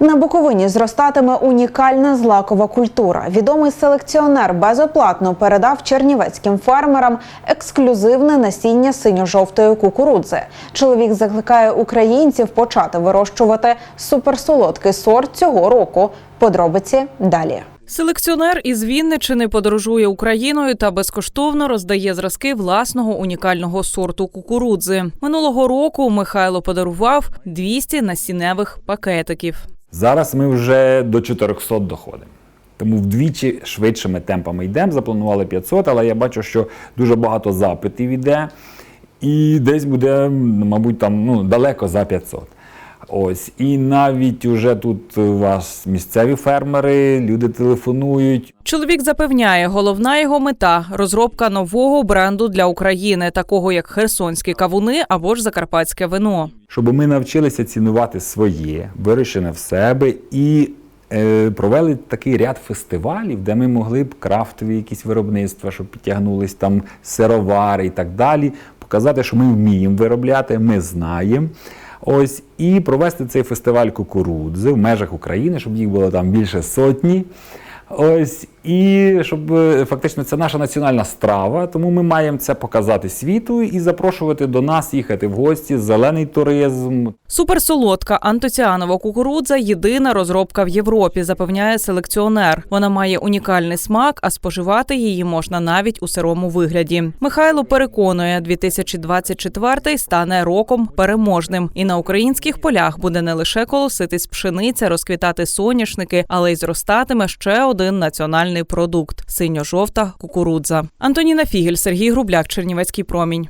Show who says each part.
Speaker 1: На Буковині зростатиме унікальна злакова культура. Відомий селекціонер безоплатно передав чернівецьким фермерам ексклюзивне насіння синьо-жовтої кукурудзи. Чоловік закликає українців почати вирощувати суперсолодкий сорт цього року. Подробиці далі.
Speaker 2: Селекціонер із Вінничини подорожує Україною та безкоштовно роздає зразки власного унікального сорту кукурудзи. Минулого року Михайло подарував 200 насінневих пакетиків.
Speaker 3: Зараз ми вже до 400 доходимо. Тому вдвічі швидшими темпами йдемо. Запланували 500, але я бачу, що дуже багато запитів іде. І десь буде, мабуть, там ну, далеко за 500. Ось. І навіть уже тут у вас місцеві фермери, люди телефонують.
Speaker 2: Чоловік запевняє, головна його мета розробка нового бренду для України, такого як херсонські кавуни або ж закарпатське вино.
Speaker 3: щоб ми навчилися цінувати своє, вирощене в себе і е, провели такий ряд фестивалів, де ми могли б крафтові якісь виробництва, щоб підтягнулись там сировари і так далі, показати, що ми вміємо виробляти, ми знаємо. Ось і провести цей фестиваль кукурудзи в межах України, щоб їх було там більше сотні. Ось і щоб е, фактично це наша національна страва, тому ми маємо це показати світу і запрошувати до нас їхати в гості, зелений туризм.
Speaker 2: Суперсолодка антоціанова кукурудза єдина розробка в Європі, запевняє селекціонер. Вона має унікальний смак, а споживати її можна навіть у сирому вигляді. Михайло переконує, 2024 стане роком переможним, і на українських полях буде не лише колоситись пшениця, розквітати соняшники, але й зростатиме ще один національний продукт синьо-жовта кукурудза. Антоніна Фігель, Сергій Грубляк, Чернівецький промінь.